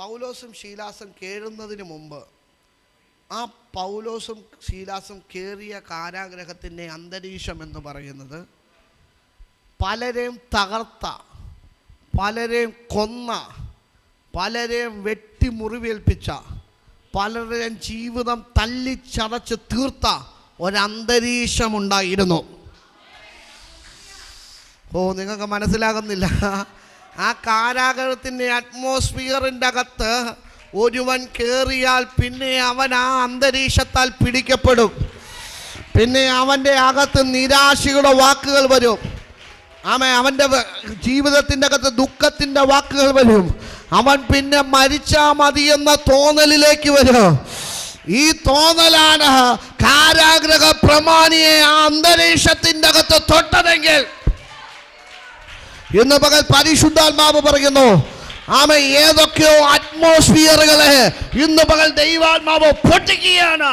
പൗലോസും ശീലാസും കയറുന്നതിന് മുമ്പ് ആ പൗലോസും ശീലാസും കയറിയ കാരാഗ്രഹത്തിന്റെ അന്തരീക്ഷം എന്ന് പറയുന്നത് പലരെയും തകർത്ത പലരെയും കൊന്ന പലരെയും വെട്ടിമുറിവേൽപ്പിച്ച പലരുടെയും ജീവിതം തല്ലിച്ചടച്ച് തീർത്ത ഒരന്തരീക്ഷമുണ്ടായിരുന്നു. ഓ നിങ്ങൾക്ക് മനസ്സിലാകുന്നില്ല. ആ കാരാഗ്രഹത്തിന്റെ അറ്റ്മോസ്ഫിയറിന്റെ അകത്ത് ഒരുവൻ കയറിയാൽ പിന്നെ അവൻ ആ അന്തരീക്ഷത്താൽ പിടിക്കപ്പെടും. പിന്നെ അവന്റെ അകത്ത് നിരാശയുടെ വാക്കുകൾ വരും. ആമ അവന്റെ ജീവിതത്തിന്റെ അകത്ത് ദുഃഖത്തിന്റെ വാക്കുകൾ വരും. അവൻ പിന്നെ മരിച്ചാ മതി എന്ന തോന്നലിലേക്ക് വരും. ഈ തോന്നലാണ് കാരാഗ്രഹ പ്രമാണിയെ ആ അന്തരീക്ഷത്തിന്റെ അകത്ത് തൊട്ടതെങ്കിൽ ഇന്ന് പകൽ പരിശുദ്ധാത്മാവ് പറയുന്നു ആമ ഏതൊക്കെയോ അറ്റ്മോസ്ഫിയറുകളെ ഇന്ന് പകൽ ദൈവാത്മാവ് പൊട്ടിക്കുകയാണ്.